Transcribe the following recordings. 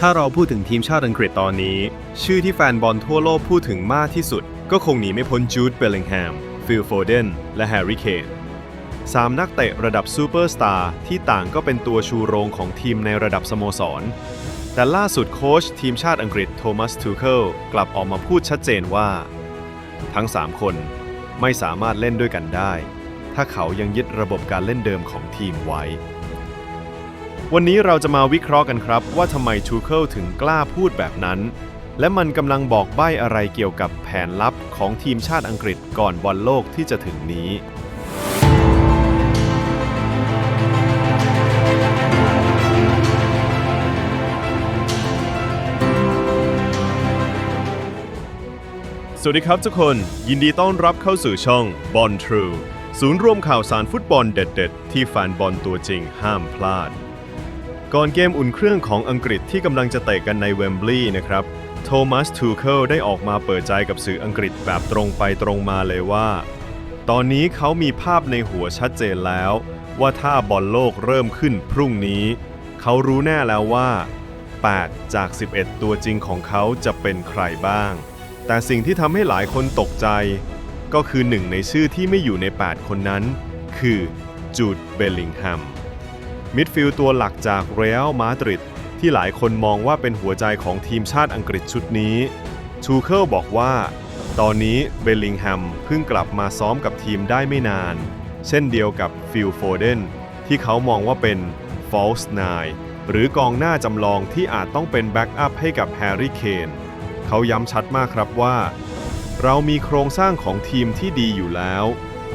ถ้าเราพูดถึงทีมชาติอังกฤษตอนนี้ ชื่อที่แฟนบอลทั่วโลกพูดถึงมากที่สุด ก็คงหนีไม่พ้นจูดเบลลิงแฮม ฟิลโฟเดน และแฮร์รี่เคนสามนักเตะระดับซูเปอร์สตาร์ที่ต่างก็เป็นตัวชูโรงของทีมในระดับสโมสร แต่ล่าสุดโค้ชทีมชาติอังกฤษโทมัสทูเคิลกลับออกมาพูดชัดเจนว่า ทั้ง 3 คนไม่สามารถเล่นด้วยกันได้ ถ้าเขายังยึดระบบการเล่นเดิมของทีมไว้ วันนี้เราจะมาวิเคราะห์กันครับ ว่าทำไมทูเคิลถึงกล้าพูดแบบนั้น และมันกำลังบอกใบ้อะไรเกี่ยวกับแผนลับของทีมชาติอังกฤษก่อนบอลโลกที่จะถึงนี้สวัสดีครับทุกคนยินดีต้อนรับเข้าสู่ช่องบอลทรูศูนย์รวมข่าวสารฟุตบอลเด็ด ๆ ที่แฟนบอลตัวจริงห้ามพลาด ก่อนเกมอุ่นเครื่องของอังกฤษที่กำลังจะเตะกันในเวมบลีย์นะครับ โทมัส ทูเคิลได้ออกมาเปิดใจกับสื่ออังกฤษแบบตรงไปตรงมาเลยว่า ตอนนี้เขามีภาพในหัวชัดเจนแล้ว ว่าถ้าบอลโลกเริ่มขึ้นพรุ่งนี้ เขารู้แน่แล้วว่า 8 จาก 11 ตัวจริงของเขาจะเป็นใครบ้าง แต่สิ่งที่ทำให้หลายคนตกใจ ก็คือหนึ่งในชื่อที่ไม่อยู่ใน 8 คนนั้น คือจูด เบลลิงแฮม มิดฟิลด์ตัวหลักจากเรอัลมาดริดที่หลายคนมองว่าเป็นหัวใจของทีมชาติอังกฤษชุดนี้ทูเคิลบอกว่า ตอนนี้เบลลิงแฮมเพิ่งกลับมาซ้อมกับทีมได้ไม่นาน เช่นเดียวกับฟิลโฟเดนที่เขามองว่าเป็น false nine หรือกองหน้าจำลองที่อาจต้องเป็นแบ็กอัพให้กับแฮร์รี่เคนเขาย้ำชัดมากครับว่า เรามีโครงสร้างของทีมที่ดีอยู่แล้ว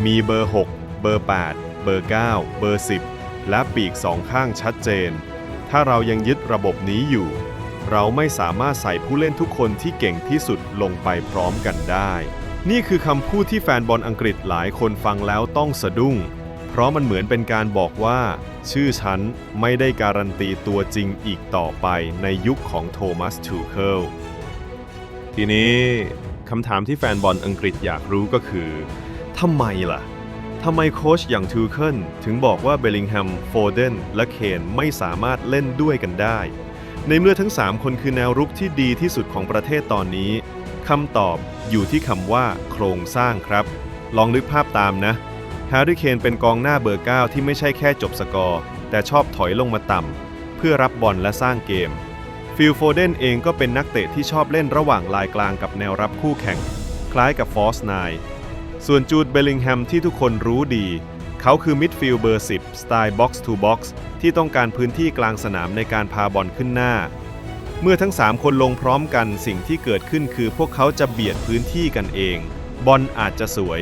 มีเบอร์ 6 เบอร์ 8 เบอร์ 9 เบอร์ 10 และปีกสองข้างชัดเจน ถ้าเรายังยึดระบบนี้อยู่ เราไม่สามารถใส่ผู้เล่นทุกคนที่เก่งที่สุดลงไปพร้อมกันได้ นี่คือคำพูดที่แฟนบอลอังกฤษหลายคนฟังแล้วต้องสะดุ้ง เพราะมันเหมือนเป็นการบอกว่า ชื่อฉันไม่ได้การันตีตัวจริงอีกต่อไปในยุคของโทมัสทูเคิลทีนี้คำถามที่แฟนบอลอังกฤษอยากรู้ก็คือทำไมล่ะ ทำไมโค้ชอย่างทูเคิลถึงบอกว่าเบลลิงแฮม โฟเดน และเคนไม่สามารถเล่นด้วยกันได้ ในเมื่อทั้ง 3 คนคือแนวรุกที่ดีที่สุดของประเทศตอนนี้คำตอบอยู่ที่คำว่าโครงสร้างครับ ลองนึกภาพตามนะแฮร์รี่เคนเป็นกองหน้าเบอร์ 9 ที่ไม่ใช่แค่จบสกอร์ แต่ชอบถอยลงมาต่ำเพื่อรับบอลและสร้างเกม ฟิลโฟเดนเองก็เป็นนักเตะที่ชอบเล่นระหว่างลายกลางกับแนวรับคู่แข่ง คล้ายกับฟอสไน ส่วนจูดเบลลิงแฮมที่ทุกคนรู้ดี เขาคือมิดฟิลด์เบอร์ 10 สไตล์บ็อกซ์ทูบ็อกซ์ที่ต้องการพื้นที่กลางสนามในการพาบอลขึ้นหน้า เมื่อทั้ง 3 คนลงพร้อมกันสิ่งที่เกิดขึ้นคือพวกเขาจะเบียดพื้นที่กันเอง บอลอาจจะสวย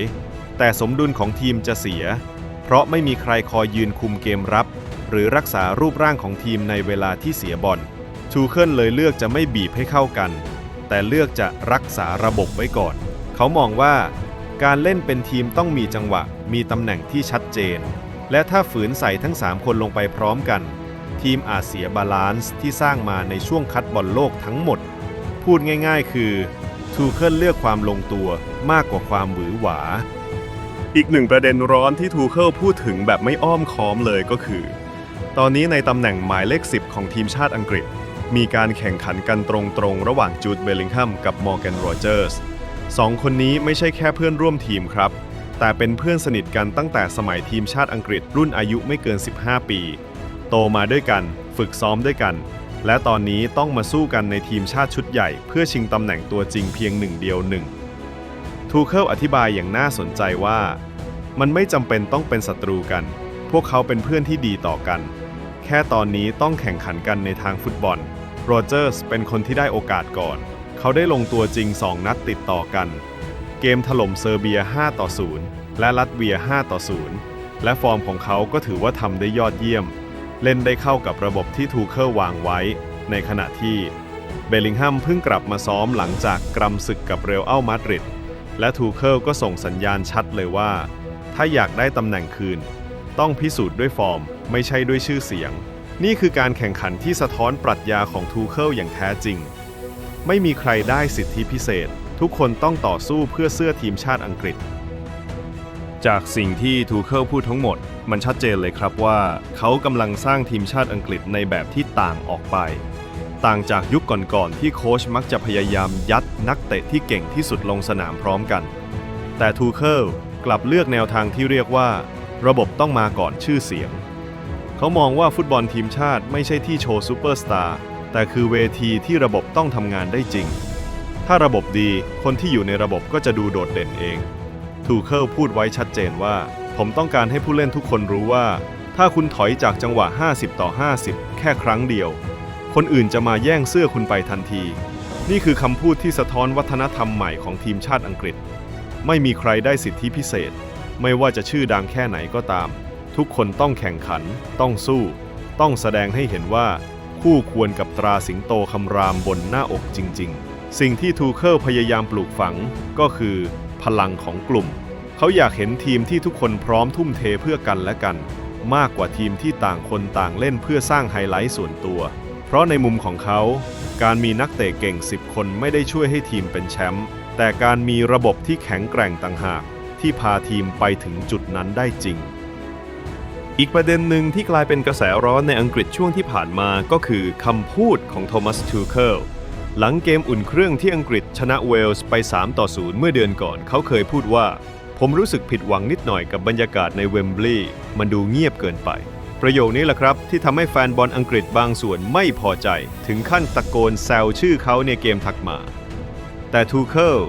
แต่สมดุลของทีมจะเสีย เพราะไม่มีใครคอยยืนคุมเกมรับ หรือรักษารูปร่างของทีมในเวลาที่เสียบอลทูเคิลเลยเลือกจะไม่บีบให้เข้ากัน แต่เลือกจะรักษาระบบไว้ก่อน เขามองว่า การเล่นเป็นทีมต้องมีจังหวะ มีตำแหน่งที่ชัดเจน และถ้าฝืนใส่ทั้ง 3 คนลงไปพร้อมกัน ทีมอาจเสียบาลานซ์ที่สร้างมาในช่วงคัดบอลโลกทั้งหมด พูดง่ายๆ คือทูเคิลเลือกความลงตัวมากกว่าความหวือหวา อีกหนึ่งประเด็นร้อนที่ทูเคิลพูดถึงแบบไม่อ้อมค้อมเลยก็คือ ตอนนี้ในตำแหน่งหมายเลข 10 ของทีมชาติอังกฤษ มีการแข่งขันกันตรงๆ ระหว่างจูดเบลลิงแฮมกับมอร์แกนโรเจอร์ส สองคนนี้ไม่ใช่แค่เพื่อนร่วมทีมครับ แต่เป็นเพื่อนสนิทกันตั้งแต่สมัยทีมชาติอังกฤษรุ่นอายุไม่เกิน 15 ปี โตมาด้วยกัน ฝึกซ้อมด้วยกัน และตอนนี้ต้องมาสู้กันในทีมชาติชุดใหญ่ เพื่อชิงตำแหน่งตัวจริงเพียงหนึ่งเดียวหนึ่งทูเคิลอธิบายอย่างน่าสนใจว่า มันไม่จำเป็นต้องเป็นศัตรูกัน พวกเขาเป็นเพื่อนที่ดีต่อกัน แค่ตอนนี้ต้องแข่งขันกันในทางฟุตบอลโรเจอร์สเป็นคนที่ได้โอกาสก่อน เขาได้ลงตัวจริง 2 นัดติดต่อกัน เกมถล่มเซอร์เบีย 5 ต่อ 0 และลัตเวีย 5 ต่อ 0 และฟอร์มของเขาก็ถือว่าทำได้ยอดเยี่ยม เล่นได้เข้ากับระบบที่ทูเคิลวางไว้ ในขณะที่เบลลิงแฮมเพิ่งกลับมาซ้อมหลังจากกรำศึกกับเรอัลอัลมาดริดและทูเคิลก็ส่งสัญญาณชัดเลยว่า ถ้าอยากได้ตำแหน่งคืน ต้องพิสูจน์ด้วยฟอร์ม ไม่ใช่ด้วยชื่อเสียง นี่คือการแข่งขันที่สะท้อนปรัชญาของทูเคิลอย่างแท้จริง ไม่มีใครได้สิทธิพิเศษ ทุกคนต้องต่อสู้เพื่อเสื้อทีมชาติอังกฤษ จากสิ่งที่ทูเคิลพูดทั้งหมด มันชัดเจนเลยครับว่า เขากำลังสร้างทีมชาติอังกฤษในแบบที่ต่างออกไป ต่างจากยุคก่อนๆที่โค้ชมักจะพยายามยัดนักเตะที่เก่งที่สุดลงสนามพร้อมกัน แต่ทูเคิลกลับเลือกแนวทางที่เรียกว่า ระบบต้องมาก่อนชื่อเสียง เขามองว่าฟุตบอลทีมชาติไม่ใช่ที่โชว์ซูเปอร์สตาร์ แต่คือเวทีที่ระบบต้องทำงานได้จริง ถ้าระบบดีคนที่อยู่ในระบบก็จะดูโดดเด่นเอง ทูเคิลพูดไว้ชัดเจนว่า ผมต้องการให้ผู้เล่นทุกคนรู้ว่า ถ้าคุณถอยจากจังหวะ 50 ต่อ 50 แค่ครั้งเดียว คนอื่นจะมาแย่งเสื้อคุณไปทันที นี่คือคำพูดที่สะท้อนวัฒนธรรมใหม่ของทีมชาติอังกฤษ ไม่มีใครได้สิทธิพิเศษ ไม่ว่าจะชื่อดังแค่ไหนก็ตาม ทุกคนต้องแข่งขัน ต้องสู้ ต้องแสดงให้เห็นว่า คู่ควรกับตราสิงโตคำรามบนหน้าอกจริง ๆ สิ่งที่ทูเคิลพยายามปลูกฝังก็คือ พลังของกลุ่ม เขาอยากเห็นทีมที่ทุกคนพร้อมทุ่มเทเพื่อกันและกัน มากกว่าทีมที่ต่างคนต่างเล่นเพื่อสร้างไฮไลท์ส่วนตัว เพราะในมุมของเขา การมีนักเตะเก่ง 10 คนไม่ได้ช่วยให้ทีมเป็นแชมป์แต่การมีระบบที่แข็งแกร่งต่างหากที่พาทีมไปถึงจุดนั้นได้จริง อีกประเด็นหนึ่งที่กลายเป็นกระแสร้อนในอังกฤษช่วงที่ผ่านมาก็คือคำพูดของโทมัสทูเคิลหลังเกมอุ่นเครื่องที่อังกฤษชนะเวลส์ไป 3 ต่อ 0 เมื่อเดือนก่อนเขาเคยพูดว่า ผมรู้สึกผิดหวังนิดหน่อยกับบรรยากาศในเวมบลีย์มันดูเงียบเกินไป ประโยคนี้แหละครับ ที่ทำให้แฟนบอลอังกฤษบางส่วนไม่พอใจ ถึงขั้นตะโกนแซวชื่อเขาในเกมถัดมา แต่ทูเคิล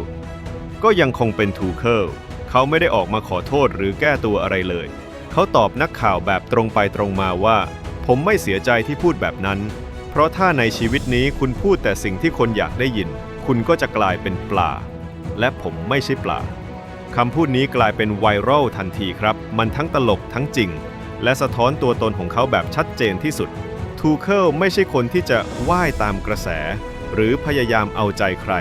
ก็ยังคงเป็นทูเคิลเขาไม่ได้ออกมาขอโทษหรือแก้ตัวอะไรเลย เขาตอบนักข่าวแบบตรงไปตรงมาว่า ผมไม่เสียใจที่พูดแบบนั้น เพราะถ้าในชีวิตนี้คุณพูดแต่สิ่งที่คนอยากได้ยิน คุณก็จะกลายเป็นปลา และผมไม่ใช่ปลาคำพูดนี้กลายเป็นไวรัลทันทีครับ มันทั้งตลกทั้งจริง และสะท้อนตัวตนของเขาแบบชัดเจนที่สุด ทูเคิลไม่ใช่คนที่จะว่ายตามกระแส หรือพยายามเอาใจใคร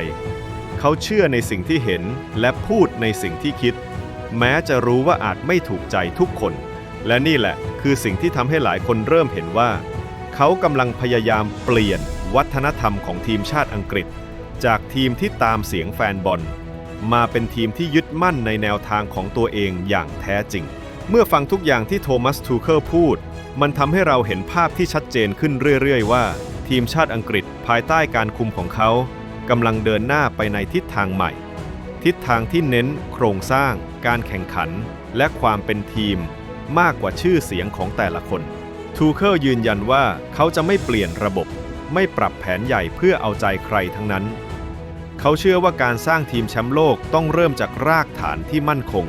เขาเชื่อในสิ่งที่เห็นและพูดในสิ่งที่คิด แม้จะรู้ว่าอาจไม่ถูกใจทุกคน และนี่แหละคือสิ่งที่ทำให้หลายคนเริ่มเห็นว่า เขากำลังพยายามเปลี่ยนวัฒนธรรมของทีมชาติอังกฤษ จากทีมที่ตามเสียงแฟนบอล มาเป็นทีมที่ยึดมั่นในแนวทางของตัวเองอย่างแท้จริง เมื่อฟังทุกอย่างที่โทมัสทูเคิลพูด มันทำให้เราเห็นภาพที่ชัดเจนขึ้นเรื่อยๆว่า ทีมชาติอังกฤษภายใต้การคุมของเขากำลังเดินหน้าไปในทิศทางใหม่ ทิศทางที่เน้นโครงสร้าง การแข่งขัน และความเป็นทีม มากกว่าชื่อเสียงของแต่ละคน ทูเคิลยืนยันว่าเขาจะไม่เปลี่ยนระบบ ไม่ปรับแผนใหญ่เพื่อเอาใจใครทั้งนั้น เขาเชื่อว่าการสร้างทีมแชมป์โลกต้องเริ่มจากรากฐานที่มั่นคง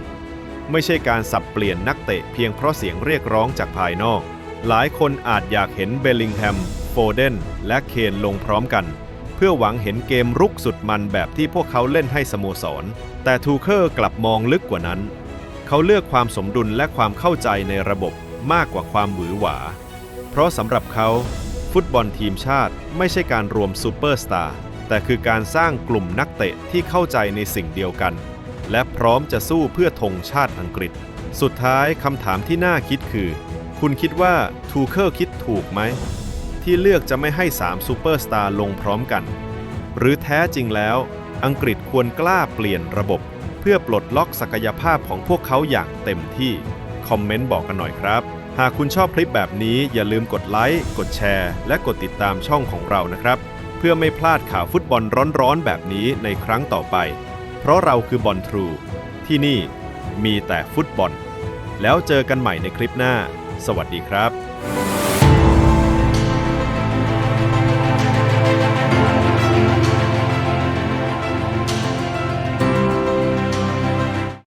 ไม่ใช่การสับเปลี่ยนนักเตะเพียงเพราะเสียงเรียกร้องจากภายนอก หลายคนอาจอยากเห็นเบลลิงแฮม โฟเดน และเคนลงพร้อมกัน พื่อหวังเห็นเกมรุกสุดมันแบบที่พวกเขาเล่นให้สโมสร แต่ทูเคิลกลับมองลึกกว่านั้น เขาเลือกความสมดุลและความเข้าใจในระบบมากกว่าความหวือหวา เพราะสำหรับเขา ฟุตบอลทีมชาติไม่ใช่การรวมซูเปอร์สตาร์แต่คือการสร้างกลุ่มนักเตะที่เข้าใจในสิ่งเดียวกัน และพร้อมจะสู้เพื่อธงชาติอังกฤษ สุดท้ายคำถามที่น่าคิดคือ คุณคิดว่าทูเคิลคิดถูกไหม ที่เลือกจะไม่ให้ 3 ซูเปอร์สตาร์ลงพร้อมกัน หรือแท้จริงแล้ว อังกฤษควรกล้าเปลี่ยนระบบ เพื่อปลดล็อกศักยภาพของพวกเขาอย่างเต็มที่ คอมเมนต์บอกกันหน่อยครับ หากคุณชอบคลิปแบบนี้อย่าลืมกดไลค์ กดแชร์ และกดติดตามช่องของเรานะครับ เพื่อไม่พลาดข่าวฟุตบอลร้อนๆ แบบนี้ในครั้งต่อไป เพราะเราคือบอลทรู ที่นี่มีแต่ฟุตบอล แล้วเจอกันใหม่ในคลิปหน้า สวัสดีครับ